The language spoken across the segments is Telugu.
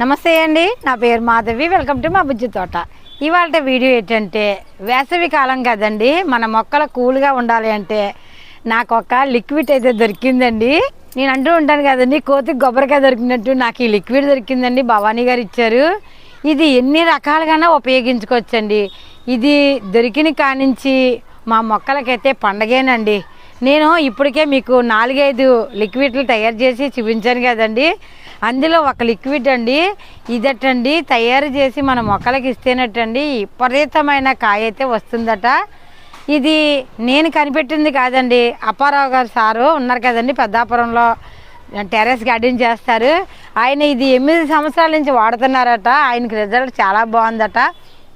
నమస్తే అండి నా పేరు మాధవి వెల్కమ్ టు మా బుజ్జి తోట. ఇవాళ వీడియో ఏంటంటే వేసవి కాలం కదండి మన మొక్కలు కూల్గా ఉండాలి అంటే నాకు ఒక లిక్విడ్ అయితే దొరికిందండి. నేను అంటూ ఉంటాను కదండి కోతికి కొబ్బరికాయ దొరికినట్టు నాకు ఈ లిక్విడ్ దొరికిందండి భవానీ గారు ఇచ్చారు. ఇది ఎన్ని రకాలుగానే ఉపయోగించుకోవచ్చండి? ఇది దొరికిన కానించి మా మొక్కలకైతే పండగేనండి. నేను ఇప్పటికే మీకు నాలుగైదు లిక్విడ్లు తయారు చేసి చూపించాను కదండి. అందులో ఒక లిక్విడ్ అండి ఇదటండి తయారు చేసి మన మొక్కలకి ఇస్తేనటండి విపరీతమైన కాయ అయితే వస్తుందట. ఇది నేను కనిపెట్టింది కాదండి అప్పారావు గారు సారు ఉన్నారు కదండి పెద్దాపురంలో టెర్రస్ గార్డెన్ చేస్తారు. ఆయన ఇది ఎనిమిది సంవత్సరాల నుంచి వాడుతున్నారట ఆయనకి రిజల్ట్ చాలా బాగుందట.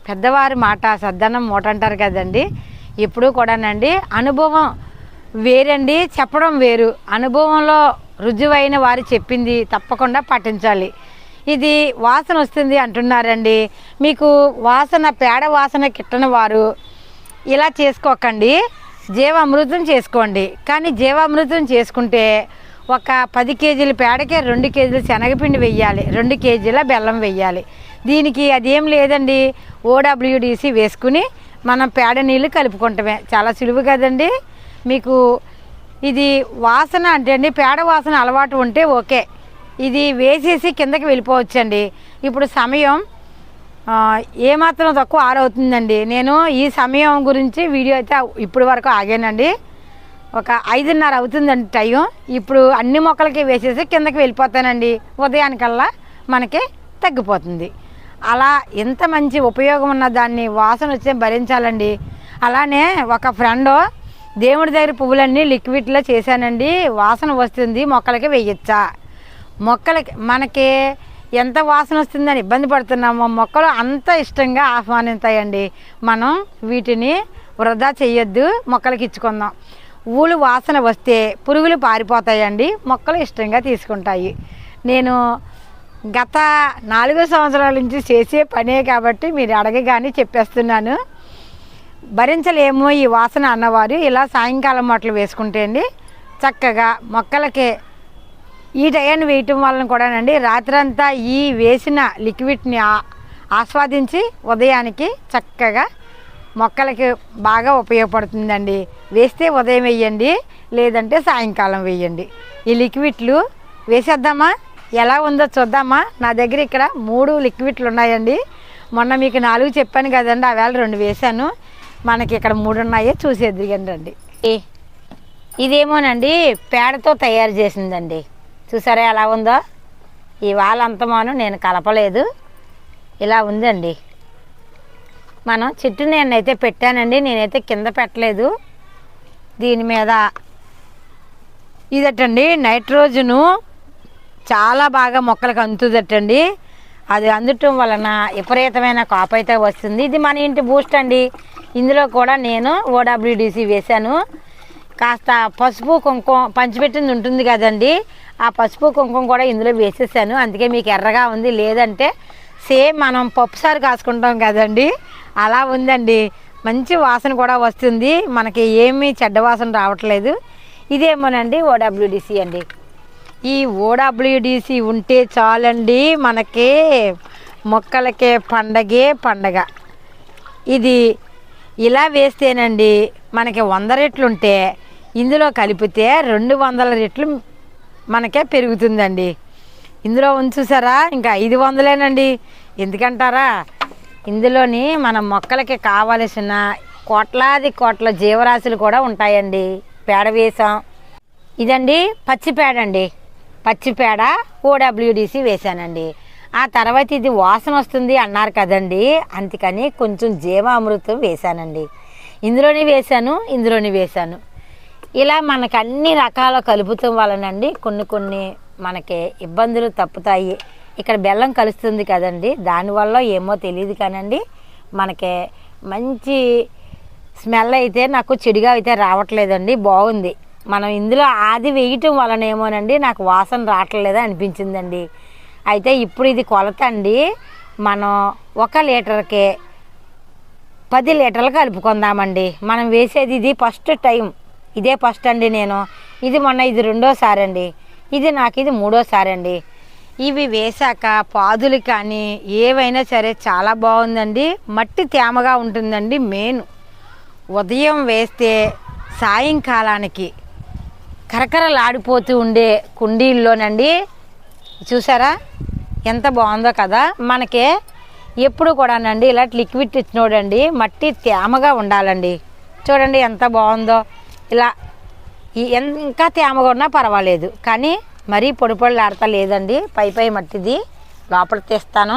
పెద్దవారి మాట సద్దనం మూట అంటారు కదండి. ఇప్పుడు కూడానండి అనుభవం వేరండి చెప్పడం వేరు. అనుభవంలో రుజువైన వారు చెప్పింది తప్పకుండా పాటించాలి. ఇది వాసన వస్తుంది అంటున్నారండి. మీకు వాసన పేడ వాసన కిట్టని వారు ఇలా చేసుకోకండి. జీవామృతం చేసుకోండి. కానీ జీవామృతం చేసుకుంటే ఒక పది కేజీల పేడకే రెండు కేజీల శనగపిండి వెయ్యాలి. రెండు కేజీల బెల్లం వెయ్యాలి. దీనికి అదేం లేదండి. ఓడబ్ల్యూడిసి వేసుకుని మనం పేడ నీళ్ళు కలుపుకుంటామే. చాలా సులువు కదండి. మీకు ఇది వాసన అంటే అండి పేడ వాసన అలవాటు ఉంటే ఓకే. ఇది వేసేసి కిందకి వెళ్ళిపోవచ్చండి. ఇప్పుడు సమయం ఏమాత్రం తక్కువ ఆరవుతుందండి. నేను ఈ సమయం గురించి వీడియో అయితే ఇప్పుడు వరకు ఆగానండి. ఒక ఐదున్నర అవుతుందండి టైం. ఇప్పుడు అన్ని మొక్కలకి వేసేసి కిందకి వెళ్ళిపోతానండి. ఉదయానికల్లా మనకి తగ్గిపోతుంది. అలా ఎంత మంచి ఉపయోగం ఉన్న దాన్ని వాసన వచ్చే భరించాలండి. అలానే ఒక ఫ్రెండ్ దేవుడి దగ్గర పువ్వులన్నీ లిక్విడ్లో చేశానండి. వాసన వస్తుంది మొక్కలకి వేయచ్చా? మొక్కలకి మనకి ఎంత వాసన వస్తుందని ఇబ్బంది పడుతున్నామో మొక్కలు అంత ఇష్టంగా ఆహ్వానిస్తాయండి మనం వీటిని వృధా చేయొద్దు మొక్కలకి ఇచ్చుకుందాం. ఊళ్ళు వాసన వస్తే పురుగులు పారిపోతాయండి మొక్కలు ఇష్టంగా తీసుకుంటాయి. నేను గత నాలుగు సంవత్సరాల నుంచి చేసే పనే కాబట్టి మీరు అడగగానే చెప్పేస్తున్నాను. భరించలేము ఈ వాసన అన్నవారు. ఇలా సాయంకాలం మొట్టలు వేసుకుంటే అండి చక్కగా మొక్కలకి ఈ టయాన్ని వేయటం వలన కూడానండి రాత్రంతా ఈ వేసిన లిక్విడ్ని ఆ- ఆస్వాదించి ఉదయానికి చక్కగా మొక్కలకి బాగా ఉపయోగపడుతుందండి. వేస్తే ఉదయం వేయండి లేదంటే సాయంకాలం వేయండి. ఈ లిక్విడ్లు వేసేద్దామా? ఎలా ఉందో చూద్దామా? నా దగ్గర ఇక్కడ మూడు లిక్విడ్లు ఉన్నాయండి. మొన్న మీకు నాలుగు చెప్పాను కదండి ఆ వేళ రెండు వేశాను. మనకి ఇక్కడ మూడు ఉన్నాయో చూసి ఎదిగండి ఇదేమోనండి పేడతో తయారు చేసిందండి. చూసారా ఎలా ఉందో? ఈ వాళ్ళంతమాను నేను కలపలేదు. ఇలా ఉందండి. మనం చెట్టు నేనైతే పెట్టానండి నేనైతే కింద పెట్టలేదు. దీని మీద ఇదటండి నైట్రోజను చాలా బాగా మొక్కలకు అందుతుందటండి అది అందటం వలన విపరీతమైన కాపు అయితే వస్తుంది. ఇది మన ఇంటి బూస్ట్ అండి. ఇందులో కూడా నేను ఓడబ్ల్యూడిసి వేశాను. కాస్త పసుపు కుంకుమ పంచిపెట్టింది ఉంటుంది కదండి. ఆ పసుపు కుంకుమ కూడా ఇందులో వేసేసాను. అందుకే మీకు ఎర్రగా ఉంది. లేదంటే సేమ్ మనం పప్పుసారు కాసుకుంటాం కదండి. అలా ఉందండి. మంచి వాసన కూడా వస్తుంది. మనకి ఏమీ చెడ్డ వాసన రావట్లేదు. ఇదేమోనండి ఓడబ్ల్యూడిసి అండి. ఈ ఓడబ్ల్యూడిసి ఉంటే చాలండి మనకి మొక్కలకే పండగే పండగ. ఇది ఇలా వేస్తేనండి మనకి వంద రెట్లు ఉంటే ఇందులో కలిపితే రెండు వందల రెట్లు మనకే పెరుగుతుందండి. ఇందులో ఉంచుసారా ఇంకా ఐదు వందలేనండి. ఎందుకంటారా? ఇందులోని మన మొక్కలకి కావలసిన కోట్లాది కోట్ల జీవరాశులు కూడా ఉంటాయండి. పేడ వేసాం. ఇదండి పచ్చిపేడ అండి పచ్చిపేడ ఓడబ్ల్యూడిసి వేశానండి. ఆ తర్వాత ఇది వాసన వస్తుంది అన్నారు కదండి. అందుకని కొంచెం జీవామృతం వేశానండి. ఇందులోనే వేశాను ఇందులోనే వేశాను. ఇలా మనకు అన్ని రకాల కలుపుతాం వలనండి కొన్ని కొన్ని మనకి ఇబ్బందులు తప్పుతాయి. ఇక్కడ బెల్లం కలుస్తుంది కదండి. దానివల్ల ఏమో తెలియదు కానండి. మనకి మంచి స్మెల్ అయితే నాకు చెడుగా అయితే రావట్లేదండి. బాగుంది. మనం ఇందులో ఆది వేయటం వలన ఏమోనండి నాకు వాసన రావట్లేదు అనిపించిందండి. అయితే ఇప్పుడు ఇది కొలత అండి మనం ఒక లీటర్కి పది లీటర్లు కలుపుకుందామండి. మనం వేసేది ఇది ఫస్ట్ టైం. ఇదే ఫస్ట్ అండి నేను. ఇది మొన్న ఇది రెండోసారి అండి ఇది నాకు ఇది మూడోసారి అండి ఇవి వేశాక పాదులు కానీ ఏవైనా సరే చాలా బాగుందండి. మట్టి తేమగా ఉంటుందండి మెయిన్. ఉదయం వేస్తే సాయంకాలానికి కరకరలాడిపోతూ ఉండే కుండీల్లోనండి. చూసారా? ఎంత బాగుందో కదా? మనకి ఎప్పుడు కూడానండి ఇలాంటి లిక్విడ్ ఇచ్చినోడండి మట్టి తేమగా ఉండాలండి. చూడండి ఎంత బాగుందో. ఇలా ఇంకా తేమగా ఉన్నా పర్వాలేదు. కానీ మరీ పొడి పొడిలాడతా లేదండి. పై పై మట్టిది లోపల తీస్తాను.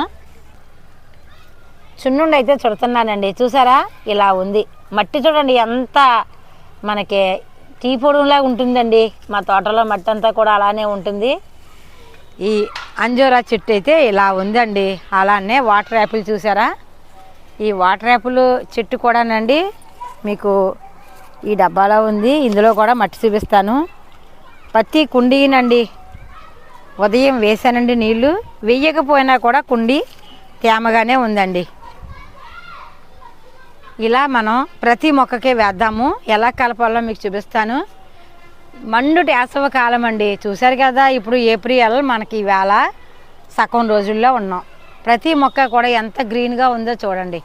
చున్నుండి అయితే చుడుతున్నానండి. చూసారా? ఇలా ఉంది. మట్టి చూడండి ఎంత మనకి టీ పొడులా ఉంటుందండి. మా తోటలో మట్టి అంతా కూడా అలానే ఉంటుంది. ఈ అంజూరా చెట్టు అయితే ఇలా ఉందండి. అలానే వాటర్ యాపిల్ చూసారా? ఈ వాటర్ యాపిల్ చెట్టు కూడానండి. మీకు ఈ డబ్బాలో ఉంది. ఇందులో కూడా మట్టి చూపిస్తాను. పత్తి కుండీనండి. ఉదయం వేసానండి నీళ్ళు వేయకపోయినా కూడా కుండీ తేమగానే ఉందండి. ఇలా మనం ప్రతి మొక్కకే వేద్దాము. ఎలా కలపాలో మీకు చూపిస్తాను. మండుటి వేసవ కాలం అండి. చూశారు కదా ఇప్పుడు ఏప్రిల్ మనకి ఈవేళ సగం రోజుల్లో ఉన్నాం. ప్రతి మొక్క కూడా ఎంత గ్రీన్గా ఉందో చూడండి.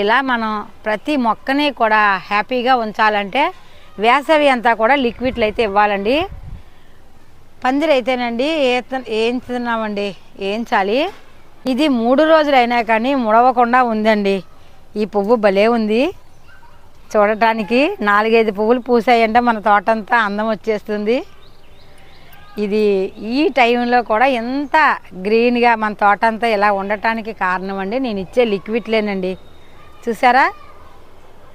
ఇలా మనం ప్రతి మొక్కని కూడా హ్యాపీగా ఉంచాలంటే వేసవి అంతా కూడా లిక్విడ్లు అయితే ఇవ్వాలండి. పందిరి అయితేనండి ఏంచుతున్నామండి ఏంచాలి ఇది మూడు రోజులు అయినా కానీ ముడవకుండా ఉందండి. ఈ పువ్వు భలే ఉంది. చూడటానికి నాలుగైదు పువ్వులు పూసాయంటే మన తోటంతా అందం వచ్చేస్తుంది. ఇది ఈ టైంలో కూడా ఎంత గ్రీన్గా మన తోట అంతా ఇలా ఉండటానికి కారణం అండి నేను ఇచ్చే లిక్విడ్లేనండి చూసారా?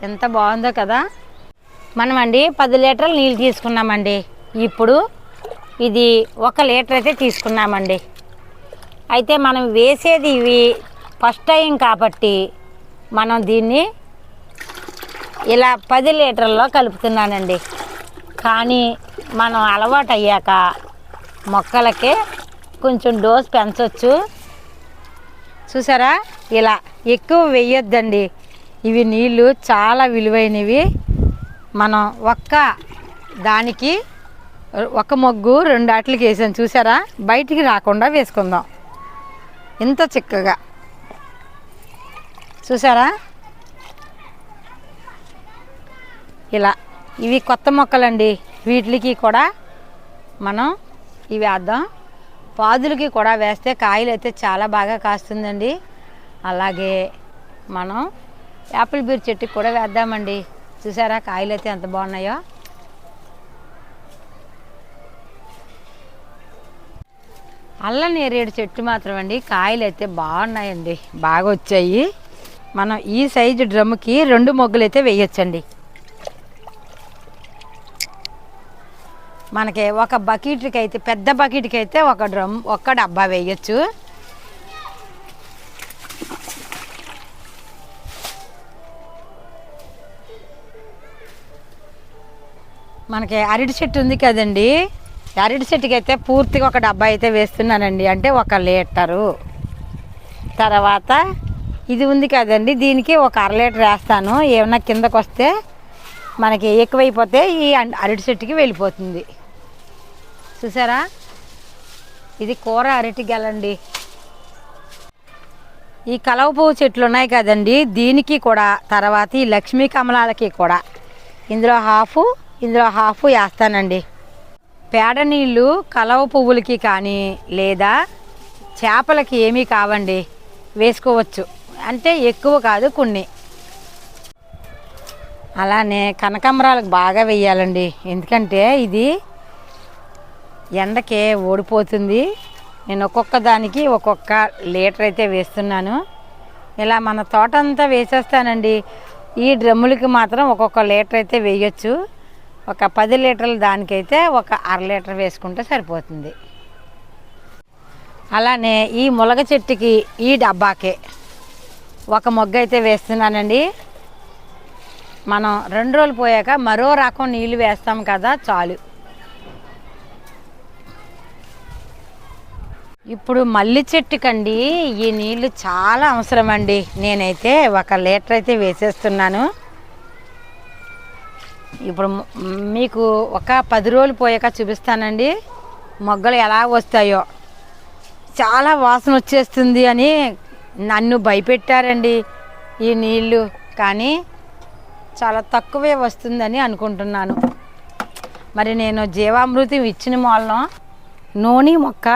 ఎంత బాగుందో కదా? మనం అండి పది లీటర్లు నీళ్ళు తీసుకున్నామండి. ఇప్పుడు ఇది ఒక లీటర్ అయితే తీసుకున్నామండి. అయితే మనం వేసేది ఇవి ఫస్ట్ టైం కాబట్టి మనం దీన్ని ఇలా పది లీటర్లో కలుపుతున్నానండి. కానీ మనం అలవాటు అయ్యాక మొక్కలకి కొంచెం డోస్ పెంచవచ్చు చూసారా? ఇలా ఎక్కువ వేయొద్దండి. ఇవి నీళ్ళు చాలా విలువైనవి. మనం ఒక్క దానికి ఒక మొగ్గు రెండు ఆటలకి వేసాం. చూసారా? బయటికి రాకుండా వేసుకుందాం. ఇంత చిక్కగా. చూసారా? ఇలా. ఇవి కొత్త మొక్కలండి. వీటికి కూడా మనం ఇవి వేద్దాం. పాదులకి కూడా వేస్తే కాయలు అయితే చాలా బాగా కాస్తుందండి. అలాగే మనం యాపిల్ బీర్ చెట్టుకి కూడా వేద్దామండి. చూసారా కాయలు అయితే ఎంత బాగున్నాయో? అల్ల నేరేడు చెట్టు మాత్రం అండి కాయలు అయితే బాగున్నాయండి. బాగా వచ్చాయి. మనం ఈ సైజు డ్రమ్కి రెండు మొగ్గులు అయితే వేయొచ్చండి. మనకి ఒక బకెట్కి అయితే పెద్ద బకెట్కి అయితే ఒక డ్రమ్ ఒక్క డబ్బా వేయచ్చు. మనకి అరటి చెట్టు ఉంది కదండి. అరటి చెట్టుకి అయితే పూర్తిగా ఒక డబ్బా అయితే వేస్తున్నానండి. అంటే ఒక లీటరు. తర్వాత ఇది ఉంది కదండి దీనికి ఒక అర లీటర్ వేస్తాను. ఏమన్నా కిందకు వస్తే మనకి ఎక్కువైపోతే ఈ అరటి చెట్టుకి వెళ్ళిపోతుంది. చూసారా? ఇది కూర అరటి గెలండి. ఈ కలవ పువ్వు చెట్లు ఉన్నాయి కదండి దీనికి కూడా తర్వాత ఈ లక్ష్మీ కమలాలకి కూడా. ఇందులో హాఫ్ ఇందులో హాఫ్ వేస్తానండి. పేడ నీళ్ళు కలవ పువ్వులకి కానీ లేదా చేపలకి ఏమీ కావండి వేసుకోవచ్చు. అంటే ఎక్కువ కాదు కొన్ని. అలానే కనకాంబరాలకు బాగా వేయాలండి ఎందుకంటే ఇది ఎండకే ఓడిపోతుంది. నేను ఒక్కొక్క దానికి ఒక్కొక్క లీటర్ అయితే వేస్తున్నాను. ఇలా మన తోట అంతా వేసేస్తానండి. ఈ డ్రమ్ములకి మాత్రం ఒక్కొక్క లీటర్ అయితే వేయొచ్చు. ఒక పది లీటర్ల దానికైతే ఒక అర లీటర్ వేసుకుంటే సరిపోతుంది. అలానే ఈ ములగ చెట్టుకి ఈ డబ్బాకే. ఒక మొగ్గ అయితే వేస్తున్నానండి. మనం రెండు రోజులు పోయాక మరో రకం నీళ్ళు వేస్తాం కదా చాలు. ఇప్పుడు మల్లి చెట్టుకండి ఈ నీళ్ళు చాలా అవసరం అండి నేనైతే ఒక లీటర్ అయితే వేసేస్తున్నాను. ఇప్పుడు మీకు ఒక పది రోజులు పోయాక చూపిస్తానండి. మొగ్గలు ఎలా వస్తాయో. చాలా వాసన వచ్చేస్తుంది అని నన్ను భయపెట్టారండి ఈ నీళ్ళు కానీ చాలా తక్కువే వస్తుందని అనుకుంటున్నాను. మరి నేను జీవామృతం ఇచ్చిన మూలం నూనె మొక్క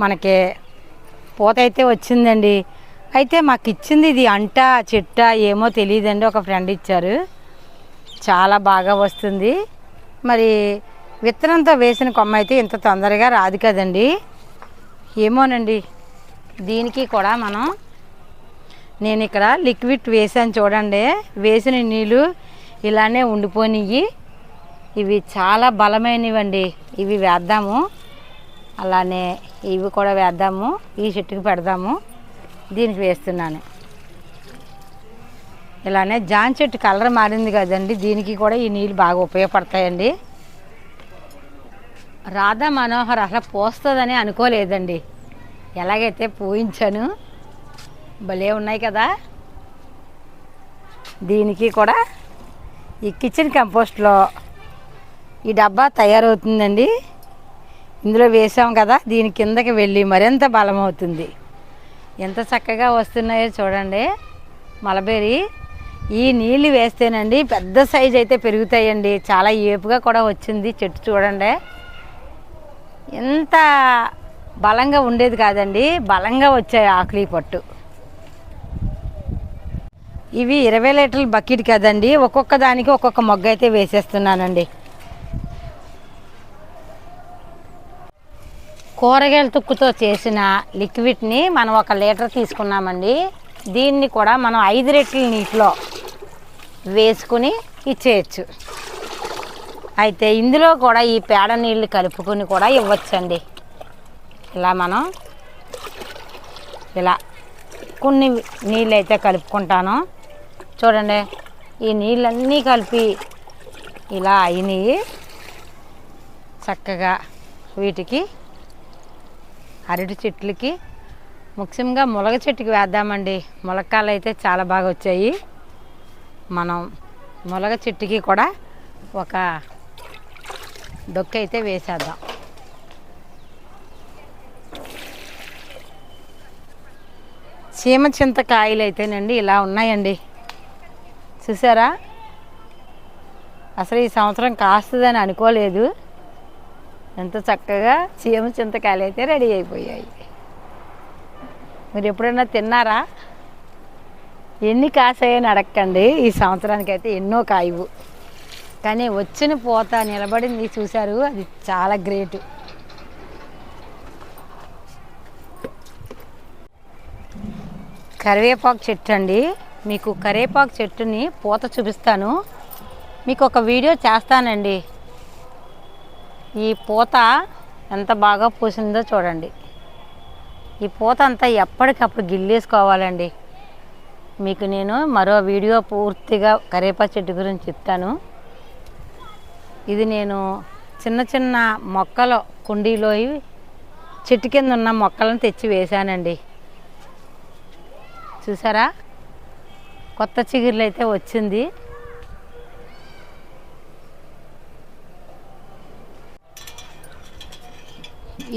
మనకి పూత అయితే వచ్చిందండి. అయితే మాకు ఇచ్చింది ఇది అంట చెట్ట ఏమో తెలియదండి. ఒక ఫ్రెండ్ ఇచ్చారు. చాలా బాగా వస్తుంది. మరి విత్తనంతో వేసిన కొమ్మ అయితే ఇంత తొందరగా రాదు కదండి. ఏమోనండి. దీనికి కూడా మనం నేను ఇక్కడ లిక్విడ్ వేసాను చూడండి. వేసిన నీళ్ళు ఇలానే ఉండిపోయినాయి ఇవి చాలా బలమైనవండి. ఇవి వేద్దాము. అలానే ఇవి కూడా వేద్దాము. ఈ చెట్టుకి పెడదాము. దీనికి వేస్తున్నాను. ఇలానే జాన్ చెట్టు కలర్ మారింది కదండి. దీనికి కూడా ఈ నీళ్ళు బాగా ఉపయోగపడతాయండి. రాధా మనోహర్ అసలు పోస్తుందని అనుకోలేదండి. ఎలాగైతే పూయించాను భలే ఉన్నాయి కదా. దీనికి కూడా ఈ కిచెన్ కంపోస్ట్లో ఈ డబ్బా తయారవుతుందండి. ఇందులో వేసాం కదా దీని కిందకి వెళ్ళి మరింత బలం అవుతుంది. ఎంత చక్కగా వస్తున్నాయో చూడండి. మలబేరి ఈ నీళ్ళు వేస్తేనండి పెద్ద సైజ్ అయితే పెరుగుతాయండి. చాలా ఏపుగా కూడా వచ్చింది చెట్టు చూడండి. ఎంత బలంగా ఉండేది కాదండి బలంగా వచ్చాయి ఆకులి పట్టు. ఇవి ఇరవై లీటర్ల బకెట్ కదండి ఒక్కొక్క దానికి ఒక్కొక్క మొగ్గ అయితే వేసేస్తున్నానండి. కూరగాయల తుక్కుతో చేసిన లిక్విడ్ని మనం ఒక లీటర్ తీసుకున్నామండి. దీన్ని కూడా మనం ఐదు రెట్ల నీటిలో వేసుకుని ఇచ్చేయచ్చు. అయితే ఇందులో కూడా ఈ పేడ నీళ్ళు కలుపుకొని కూడా ఇవ్వచ్చండి. ఇలా మనం ఇలా కొన్ని నీళ్ళు అయితే కలుపుకుంటాను. చూడండి ఈ నీళ్ళన్నీ కలిపి ఇలా అయినాయి చక్కగా వీటికి అరటి చెట్లకి ముఖ్యంగా ములగ చెట్టుకి వేద్దామండి. ములక్కాలు అయితే చాలా బాగా వచ్చాయి. మనం ములగ చెట్టుకి కూడా ఒక డొక్క అయితే వేసేద్దాం. చీమ చింతకాయలు అయితేనండి ఇలా ఉన్నాయండి. చూసారా? అసలు ఈ సంవత్సరం కాస్తుందని అనుకోలేదు. ఎంత చక్కగా చీమ చింతకాయలు అయితే రెడీ అయిపోయాయి. మీరు ఎప్పుడైనా తిన్నారా? ఎన్ని కాసాయని అడగండి ఈ సంవత్సరానికి అయితే ఎన్నో కాయవు. కానీ వచ్చిన పోత నిలబడింది చూశారు. అది చాలా గ్రేట్. కరివేపాకు చెట్టు అండి మీకు కరివేపాకు చెట్టుని పూత చూపిస్తాను. మీకు ఒక వీడియో చేస్తానండి. ఈ పూత ఎంత బాగా పూసిందో చూడండి. ఈ పూత అంతా ఎప్పటికప్పుడు గిల్లేసుకోవాలండి. మీకు నేను మరో వీడియో పూర్తిగా కరేపా చెట్టు గురించి చెప్తాను. ఇది నేను చిన్న చిన్న మొక్కలు కుండీలో చెట్టు కింద ఉన్న మొక్కలను తెచ్చి వేశానండి. చూసారా? కొత్త చిగురులు అయితే వచ్చింది.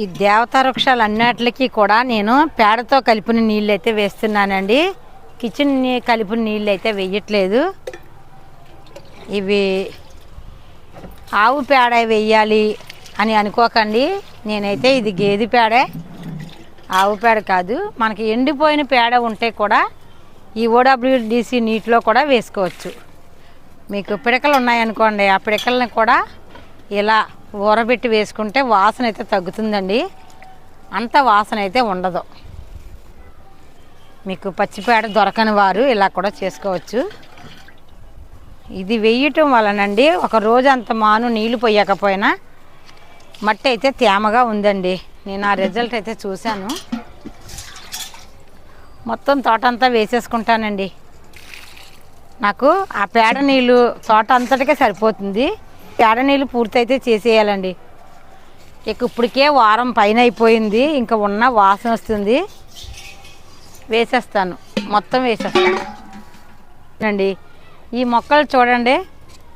ఈ దేవతా వృక్షాలు అన్నిటికీ కూడా నేను పేడతో కలిపిన నీళ్ళు అయితే వేస్తున్నానండి. కిచెన్ కలిపిన నీళ్ళు అయితే వేయట్లేదు. ఇవి ఆవు పేడ వేయాలి అని అనుకోకండి. నేనైతే ఇది గేదె పేడే. ఆవు పేడ కాదు మనకి ఎండిపోయిన పేడ ఉంటే కూడా ఈ ఓడబ్ల్యూడిసి నీటిలో కూడా వేసుకోవచ్చు. మీకు పిడకలు ఉన్నాయనుకోండి ఆ పిడకలను కూడా ఇలా ఊరబెట్టి వేసుకుంటే వాసన అయితే తగ్గుతుందండి. అంత వాసన అయితే ఉండదు. మీకు పచ్చిపేడ దొరకని వారు ఇలా కూడా చేసుకోవచ్చు. ఇది వేయటం వలనండి ఒక రోజు అంత మాను నీళ్ళు పోయకపోయినా మట్టి అయితే తేమగా ఉందండి. నేను ఆ రిజల్ట్ అయితే చూశాను. మొత్తం తోట అంతా వేసేసుకుంటానండి. నాకు ఆ పేడ నీళ్ళు తోట అంతటికే సరిపోతుంది. పేడ నీళ్ళు పూర్తయితే చేసేయాలండి. ఇక ఇప్పటికే వారం పైన అయిపోయింది. ఇంకా ఉన్న వాసన వస్తుంది. వేసేస్తాను. మొత్తం వేసేస్తాను. అండి ఈ మొక్కలు చూడండి.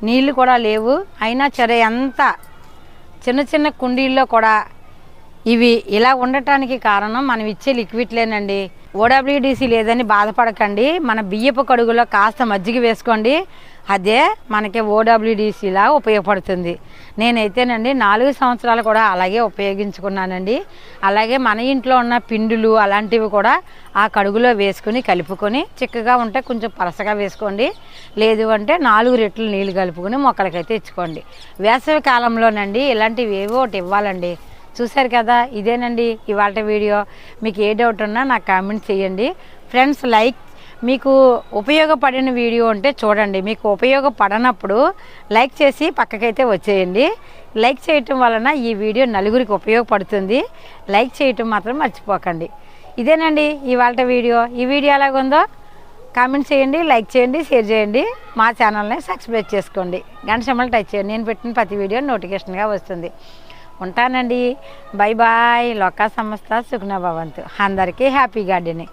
నీళ్ళు కూడా లేవు. అయినా సరే ఎంత చిన్న చిన్న కుండీల్లో కూడా ఇవి ఇలా ఉండటానికి కారణం మనం ఇచ్చే లిక్విడ్లేనండి ఓడబ్ల్యూడిసి లేదని బాధపడకండి. మన బియ్యపు కడుగులో కాస్త మజ్జిగ వేసుకోండి. అదే మనకి ఓడబ్ల్యూడిసిలా ఉపయోగపడుతుంది. నేనైతేనండి నాలుగు సంవత్సరాలు కూడా అలాగే ఉపయోగించుకున్నానండి. అలాగే మన ఇంట్లో ఉన్న పిండులు అలాంటివి కూడా ఆ కడుగులో వేసుకుని కలుపుకొని చిక్కగా ఉంటే కొంచెం పలసగా వేసుకోండి. లేదు అంటే నాలుగు రెట్లు నీళ్ళు కలుపుకొని మొక్కలకైతే ఇచ్చుకోండి. వేసవి కాలంలోనండి ఇలాంటివి ఏవో ఒకటి ఇవ్వాలండి. చూశారు కదా ఇదేనండి ఇవాళ వీడియో. మీకు ఏ డౌట్ ఉన్నా నాకు కామెంట్ చేయండి. ఫ్రెండ్స్ లైక్ మీకు ఉపయోగపడిన వీడియో ఉంటే చూడండి. మీకు ఉపయోగపడనప్పుడు లైక్ చేసి పక్కకైతే వచ్చేయండి. లైక్ చేయటం వలన ఈ వీడియో నలుగురికి ఉపయోగపడుతుంది. లైక్ చేయటం మాత్రం మర్చిపోకండి. ఇదేనండి ఇవాళ వీడియో. ఈ వీడియో ఎలాగుందో కామెంట్ చేయండి లైక్ చేయండి షేర్ చేయండి. మా ఛానల్ని సబ్స్క్రైబ్ చేసుకోండి. గంట టచ్ చేయండి. నేను పెట్టిన ప్రతి వీడియో నోటిఫికేషన్గా వస్తుంది. ఉంటానండి. Bye bye. లోకా సంస్థ సుఖ్నా భవంతు. అందరికీ హ్యాపీ గార్డెనింగ్.